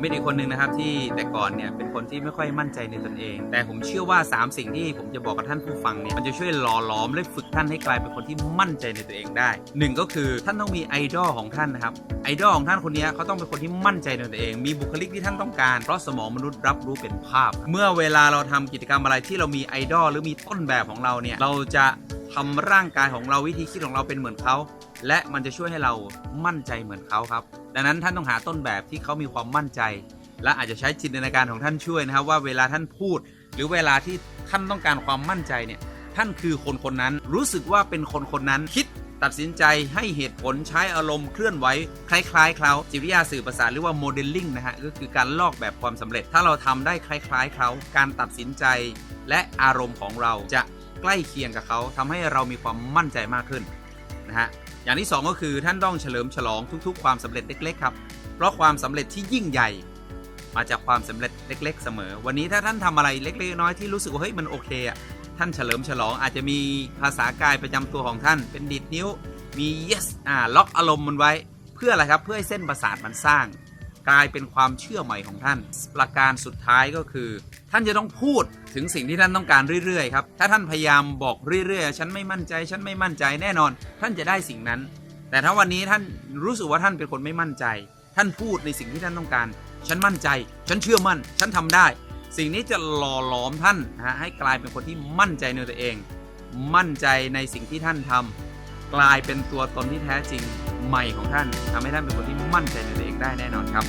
เป็นอีกคนหนึ่งนะครับที่แต่ก่อนเนี่ยเป็นคนที่ไม่ค่อยมั่นใจในตนเอง แต่ผมเชื่อว่า 3 สิ่งที่ผมจะบอกกับท่านผู้ฟังเนี่ยมันจะช่วยหล่อหลอมและฝึกท่านให้กลายเป็นคนที่มั่นใจในตัวเองได้หนึ่งก็คือท่านต้องมีไอดอลของท่านนะครับไอดอลของท่านคนนี้เขาต้องเป็นคนที่มั่นใจในตัวเอง มีบุคลิกที่ท่านต้องการ เพราะสมองมนุษย์รับรู้เป็นภาพ เมื่อเวลาเราทำกิจกรรมอะไรที่เรามีไอดอลหรือมีต้นแบบของเราเนี่ยเราจะ ทำร่างกายของเราวิธีคิดของเราเป็นเหมือนเขา และมันจะช่วยให้เรามั่นใจเหมือนเขาครับ ดังนั้นท่านต้องหาต้นแบบที่เขามีความมั่นใจ และอาจจะใช้จินตนาการของท่านช่วยนะครับ ว่าเวลาท่านพูด หรือเวลาที่ท่านต้องการความมั่นใจเนี่ยท่านคือคนคนนั้นรู้สึกว่าเป็นคนคนนั้นคิดตัดสินใจให้เหตุผลใช้อารมณ์เคลื่อนไหวคล้ายๆเขาจิตวิทยาสื่อประสาทหรือว่าโมเดลลิ่งนะฮะก็คือการลอกแบบความสำเร็จ ถ้าเราทำได้คล้ายๆเขาการตัดสินใจและอารมณ์ของเราจะ ใกล้เคียงกับเขาทำให้เรามีความมั่นใจมากขึ้นนะฮะอย่างที่ 2 ก็คือท่านต้องเฉลิมฉลองทุกๆ ความสำเร็จเล็กๆครับเพราะความสำเร็จที่ยิ่งใหญ่มาจากความสำเร็จเล็ก ๆ เสมอ วันนี้ถ้าท่านทำอะไรเล็กๆน้อยที่รู้สึกว่าเฮ้ยมันโอเคอะท่านเฉลิมฉลองอาจจะมีภาษากายประจำตัวของท่าน เป็นดีดนิ้วมี yes อ่าล็อกอารมณ์มันไว้ เพื่ออะไรครับเพื่อให้เส้นประสาทมันสร้าง กลายเป็นความเชื่อใหม่ของท่าน ประการสุดท้ายก็คือ ท่านจะต้องพูดถึงสิ่งที่ท่านต้องการเรื่อยๆครับถ้าท่านพยายามบอกเรื่อยๆ ฉันไม่มั่นใจ ฉันไม่มั่นใจแน่นอน ท่านจะได้สิ่งนั้น แต่ถ้าวันนี้ท่านรู้สึกว่าท่านเป็นคนไม่มั่นใจ ท่านพูดในสิ่งที่ท่านต้องการ ฉันมั่นใจ ฉันเชื่อมั่น ฉันทำได้ สิ่งนี้จะหล่อหลอมท่านนะฮะให้กลายเป็นคนที่มั่นใจในตัวเอง มั่นใจในสิ่งที่ท่านทำกลายเป็นตัวตนที่แท้จริง ใหม่ของท่านทำให้ท่านเป็นคนที่มั่นใจในตัวเองได้แน่นอนครับ